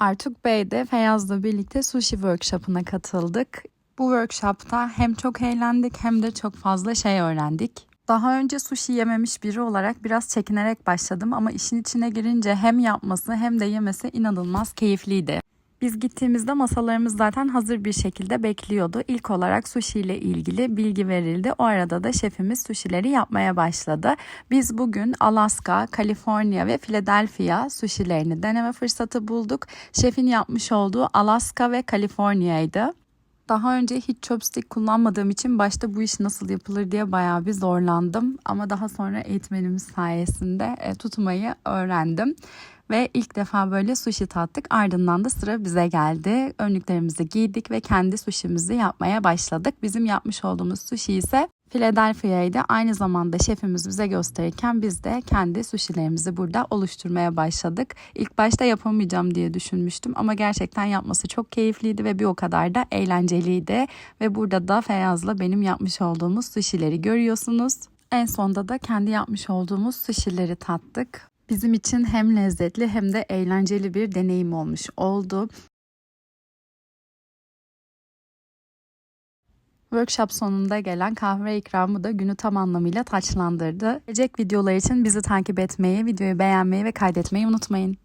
Artuk Bey'de Feyyaz'la birlikte sushi workshop'ına katıldık. Bu workshop'ta hem çok eğlendik hem de çok fazla şey öğrendik. Daha önce sushi yememiş biri olarak biraz çekinerek başladım ama işin içine girince hem yapması hem de yemesi inanılmaz keyifliydi. Biz gittiğimizde masalarımız zaten hazır bir şekilde bekliyordu. İlk olarak sushi ile ilgili bilgi verildi. O arada da şefimiz sushileri yapmaya başladı. Biz bugün Alaska, Kaliforniya ve Philadelphia sushilerini deneme fırsatı bulduk. Şefin yapmış olduğu Alaska ve Kaliforniya'ydı. Daha önce hiç chopstick kullanmadığım için başta bu iş nasıl yapılır diye bayağı bir zorlandım. Ama daha sonra eğitmenimiz sayesinde e, tutmayı öğrendim. Ve ilk defa böyle sushi tattık. Ardından da sıra bize geldi. Önlüklerimizi giydik ve kendi sushimizi yapmaya başladık. Bizim yapmış olduğumuz sushi ise Philadelphia'ydı. Aynı zamanda şefimiz bize gösterirken biz de kendi sushilerimizi burada oluşturmaya başladık. İlk başta yapamayacağım diye düşünmüştüm ama gerçekten yapması çok keyifliydi ve bir o kadar da eğlenceliydi. Ve burada da Feyyaz'la benim yapmış olduğumuz sushileri görüyorsunuz. En sonda da kendi yapmış olduğumuz sushileri tattık. Bizim için hem lezzetli hem de eğlenceli bir deneyim olmuş oldu. Workshop sonunda gelen kahve ikramı da günü tam anlamıyla taçlandırdı. Gelecek videolar için bizi takip etmeyi, videoyu beğenmeyi ve kaydetmeyi unutmayın.